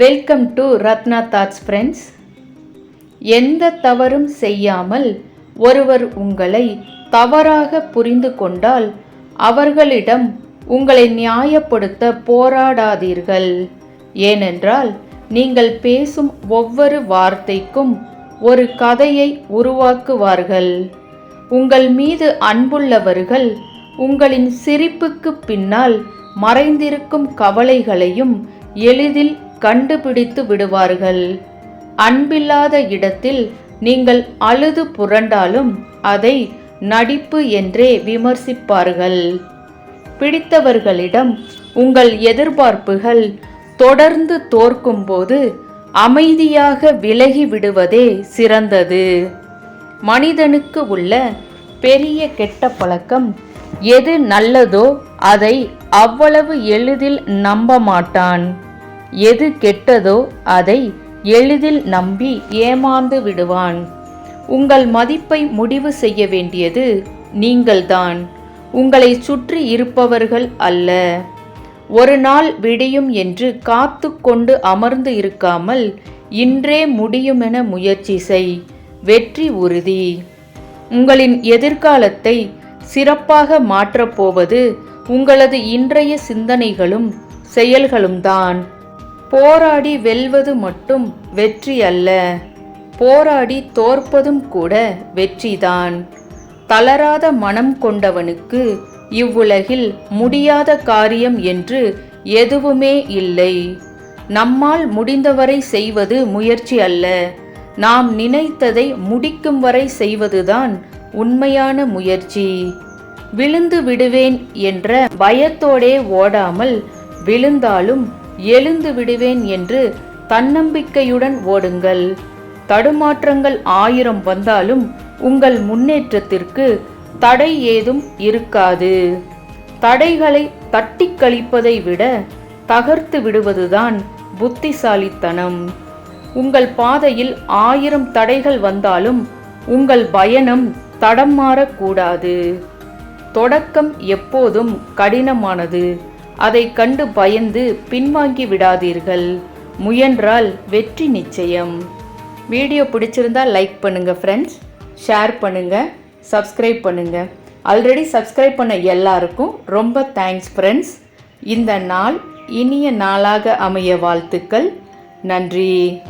Welcome to Ratna thoughts friends எந்த தவறும் செய்யாமல் ஒருவர் உங்களை தவறாக புரிந்து கொண்டால் அவர்களிடம் உங்களை நியாயப்படுத்த போராடாதீர்கள். ஏனென்றால் நீங்கள் பேசும் ஒவ்வொரு வார்த்தைக்கும் ஒரு கதையை உருவாக்குவார்கள். உங்கள் மீது அன்புள்ளவர்கள் உங்களின் சிரிப்புக்கு பின்னால் மறைந்திருக்கும் கவலைகளையும் எளிதில் கண்டுபிடித்து விடுவார்கள். அன்பில்லாத இடத்தில் நீங்கள் அழுது புரண்டாலும் அதை நடிப்பு என்றே விமர்சிப்பார்கள். பிடித்தவர்களிடம் உங்கள் எதிர்பார்ப்புகள் தொடர்ந்து தோற்கும்போது அமைதியாக விலகி விடுவதே சிறந்தது. மனிதனுக்கு உள்ள பெரிய கெட்ட பழக்கம் எது நல்லதோ அதை அவ்வளவு எளிதில் நம்ப மாட்டான். எது கெட்டதோ அதை எளிதில் நம்பி ஏமாந்து விடுவான். உங்கள் மதிப்பை முடிவு செய்ய வேண்டியது நீங்கள்தான். உங்களை சுற்றி இருப்பவர்கள் அல்ல. ஒரு நாள் விடியும் என்று காத்து கொண்டு அமர்ந்து இருக்காமல் இன்றே முடியுமென முயற்சி செய். வெற்றி உறுதி. உங்களின் எதிர்காலத்தை சிறப்பாக மாற்றப் போவது உங்களது இன்றைய சிந்தனைகளும் செயல்களும் தான் போராடி வெல்வது மட்டும் வெற்றி அல்ல. போராடி தோற்பதும் கூட வெற்றிதான். தளராத மனம் கொண்டவனுக்கு இவ்வுலகில் முடியாத காரியம் என்று எதுவுமே இல்லை. நம்மால் முடிந்தவரை செய்வது முயற்சி அல்ல. நாம் நினைத்ததை முடிக்கும் வரை செய்வதுதான் உண்மையான முயற்சி. விழுந்து விடுவேன் என்ற பயத்தோடே ஓடாமல் விழுந்தாலும் எழுந்து விடுவேன் என்று தன்னம்பிக்கையுடன் ஓடுங்கள். தடுமாற்றங்கள் ஆயிரம் வந்தாலும் உங்கள் முன்னேற்றத்திற்கு தடை ஏதும் இருக்காது. தடைகளை தட்டி கழிப்பதை விட தகர்த்து விடுவதுதான் புத்திசாலித்தனம். உங்கள் பாதையில் ஆயிரம் தடைகள் வந்தாலும் உங்கள் பயணம் தடம் மாறக்கூடாது. தொடக்கம் எப்போதும் கடினமானது. அதை கண்டு பயந்து பின்வாங்கி விடாதீர்கள். முயன்றால் வெற்றி நிச்சயம். வீடியோ பிடிச்சிருந்தா லைக் பண்ணுங்கள் ஃப்ரெண்ட்ஸ் ஷேர் பண்ணுங்கள் சப்ஸ்கிரைப் பண்ணுங்கள் ஆல்ரெடி சப்ஸ்கிரைப் பண்ண எல்லாருக்கும் ரொம்ப தேங்க்ஸ் ஃப்ரெண்ட்ஸ் இந்த நாள் இனிய நாளாக அமைய வாழ்த்துக்கள். நன்றி.